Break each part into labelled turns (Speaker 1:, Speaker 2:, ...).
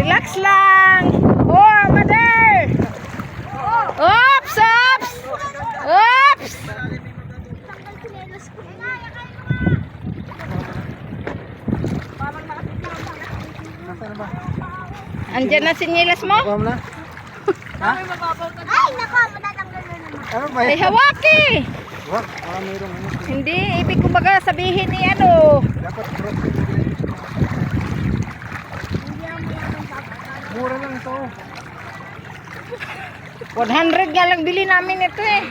Speaker 1: Relax lang. Oh, mother. Oops, oops. Oops.
Speaker 2: Nasaan na
Speaker 1: sinyilas mo?
Speaker 2: Mo na? Ha?
Speaker 3: Ay, nako, matatanggal na naman.
Speaker 2: Ano ba
Speaker 1: Ay,
Speaker 2: yan?
Speaker 1: hawaki.
Speaker 2: Wag, baka mayroong ano.
Speaker 1: Hindi, ibig ko baga sabihin ni ano.
Speaker 2: Dapat bro. Mura lang to.
Speaker 1: 100 nga lang bili namin ito eh.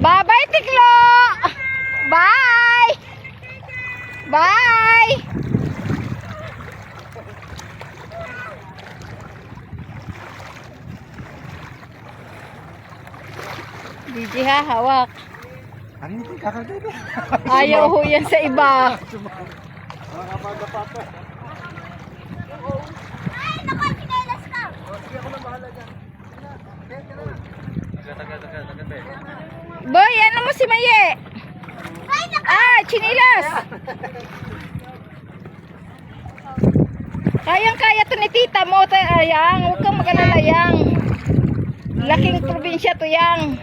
Speaker 1: Bye-bye, Tiklo! Bye! Bye! Gigi ha, hawak. Ayaw ho yan sa iba.
Speaker 2: Makakapagapa pa.
Speaker 3: Ay, nako, chinelas ka.
Speaker 1: Boy, ano mo si Maye? Ah, chinilas! Kayang-kaya to ni tita mo, ayang. Huwag kang mag-alala, yang. Laking probinsya to, yang.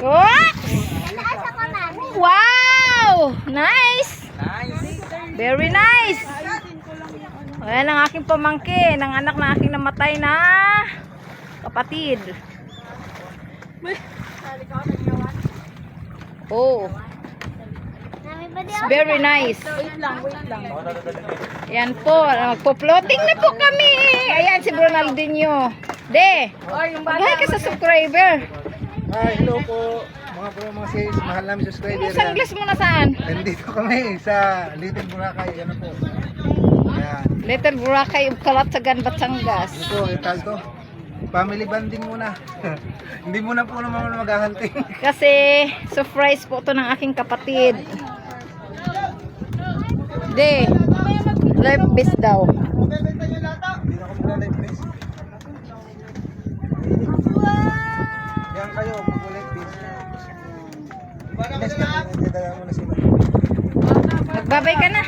Speaker 1: Oh! Wow! Nice! Very nice! Ayan ang aking pamangkin, ang anak na aking namatay na kapatid. Oh,
Speaker 3: Mami, ba di
Speaker 1: it's
Speaker 3: ako?
Speaker 1: very nice. Ayan po, magpo-floating na po kami. Ayan si Ronaldinho. De, mag-hi ka sa subscriber.
Speaker 2: Hi, hello po. Mga pro, mga sis, mahal namin subscriber.
Speaker 1: Yung sunglass mo na saan?
Speaker 2: Nandito kami sa Little Boracay. Ano po? Ayan.
Speaker 1: Letter Boracay, Kalatsagan, Batangas.
Speaker 2: Ano po, ital to. Family bonding muna. Hindi muna po naman maghahunting.
Speaker 1: Kasi surprise po to ng aking kapatid. De, life best daw.
Speaker 2: Hindi na ako maglalay, please. Yan kayo. Next time, nagdadala mo na sila.
Speaker 1: Magbabay ka na.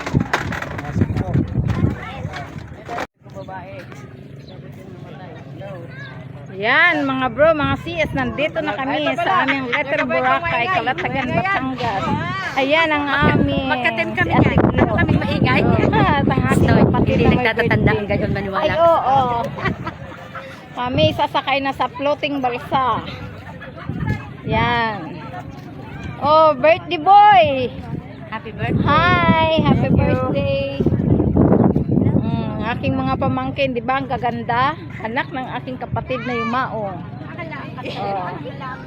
Speaker 2: Masok po.
Speaker 1: Yan mga bro, mga CS, nandito na kami sa aming Letter Boracay, Kalatagan, Batangas. Ayan ang aming
Speaker 4: Magka-ten kami yan. Ano kami maingay?
Speaker 1: Ah, ang
Speaker 4: Stoy,
Speaker 1: kapatid
Speaker 4: hindi nagtatatanda ang ganyan maniwala.
Speaker 1: Ay, oo. Kami sasakay na sa floating balsa. Yan. Oh, birthday boy!
Speaker 4: Happy birthday.
Speaker 1: Hi! Happy birthday! Aking mga pamangkin, di ba ang gaganda? Anak ng aking kapatid na yumao. Oh.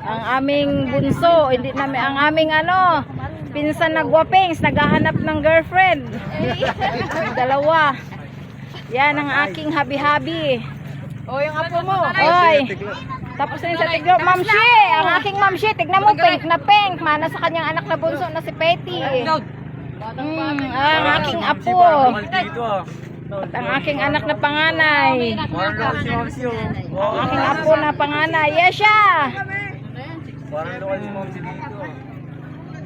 Speaker 1: Ang aming bunso, hindi namin, ang aming ano, pinsan na guwapings, naghahanap ng girlfriend. Dalawa. Yan ang aking habi-habi.
Speaker 4: O, yung apo mo.
Speaker 1: Oy! Tapos na sa tiglo. Ma'am Shi! Ang aking Ma'am Shi, tignan mo, pink na pink. Mana sa kanyang anak na bunso na si Petty. Mm, ang aking apo. At ang aking anak na panganay. Ang aking apo na panganay. Yes, siya!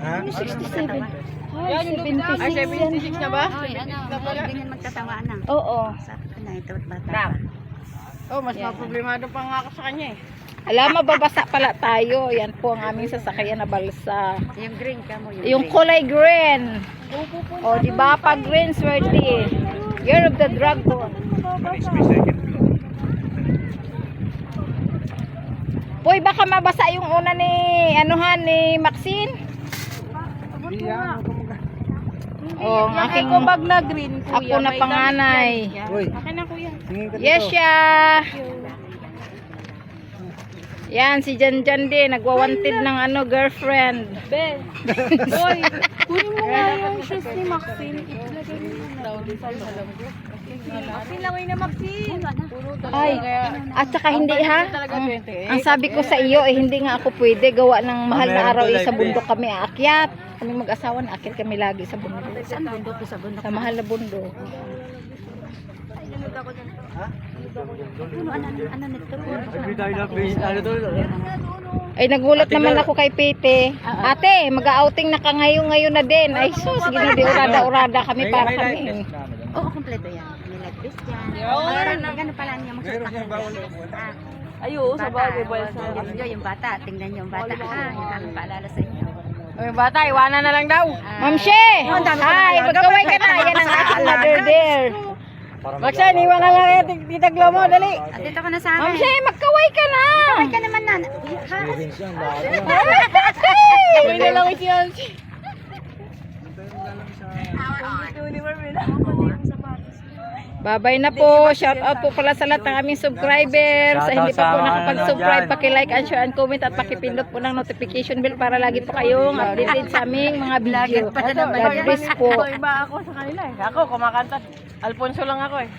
Speaker 2: Ha?
Speaker 1: 67. Ay, 76 yan.
Speaker 4: na ba?
Speaker 3: Ano, na.
Speaker 1: Oo.
Speaker 3: Sabi ko na ito at bata.
Speaker 4: Oh, mas maproblemado pa nga ako sa kanya eh.
Speaker 1: Alam, mababasa pala tayo. Yan po ang aming sasakyan na balsa.
Speaker 3: Yung green ka mo, yung,
Speaker 1: Yung kulay green. O, di ba? Pag green, swerte. Year of the Dragon. Uy, baka mabasa yung una ni, anuhan, ni Maxine.
Speaker 2: Hindi yan. huwag ka mag-
Speaker 1: O, ang aking,
Speaker 4: Ako bag na green, kuya.
Speaker 1: ako na panganay.
Speaker 4: Akin na, kuya.
Speaker 1: Yes, siya. Yan, si Jan Jan din, nagwawantid ng ano, girlfriend.
Speaker 4: Be. Boy, kunin mo nga yung shoes ni Maxine. Itlagay mo yung daw sa alam ko. Maxine, laway na Maxine.
Speaker 1: Ay, at saka hindi ha. Ang,
Speaker 4: 28.
Speaker 1: ang sabi ko sa iyo, eh, hindi nga ako pwede gawa ng mahal na araw eh, sa bundok kami aakyat. Kami mag-asawa na aakyat kami lagi sa bundok.
Speaker 3: Saan bundok ko sa bundok?
Speaker 1: Sa mahal na bundok.
Speaker 3: Ano, ano, ano nito?
Speaker 1: Ay, nagulat naman ako kay Pete. Ate, mag-outing na ka ngayon ngayon na din. Ay, sus, ginudi urada-urada kami para kami.
Speaker 3: Oo, kompleto yan. May leg piece yan. Mayroon na gano'n pala niya
Speaker 2: Meron bawal
Speaker 3: magsasak. Ah,
Speaker 4: Ayo, sa
Speaker 3: bata.
Speaker 4: bagay ba sa...
Speaker 3: Yung, yung, yung bata, tingnan niyo yung bata. Ah, yung aking paalala sa inyo.
Speaker 1: Oy, bata, iwanan na lang daw.
Speaker 3: Ah.
Speaker 1: Ma'am She!
Speaker 3: Ko
Speaker 1: Hi, magkaway ka na. Yan ang aking mother there. Roxanne, iwan na lang yung tita Glo mo, dali.
Speaker 3: Dito ko na sa akin.
Speaker 1: She, magkaway ka na.
Speaker 3: Kaway ka naman na. Ha?
Speaker 1: Uy, na lang si Ma'am She. Babay na po. Shout out po pala sa lahat ng aming subscribers. Sa hindi pa po nakapag-subscribe, paki-like and share and comment at pakipindot po ng notification bell para lagi po kayong updated sa aming mga video. God bless po.
Speaker 4: Iba ako sa kanila eh. Ako, kumakanta. Alfonso lang ako eh.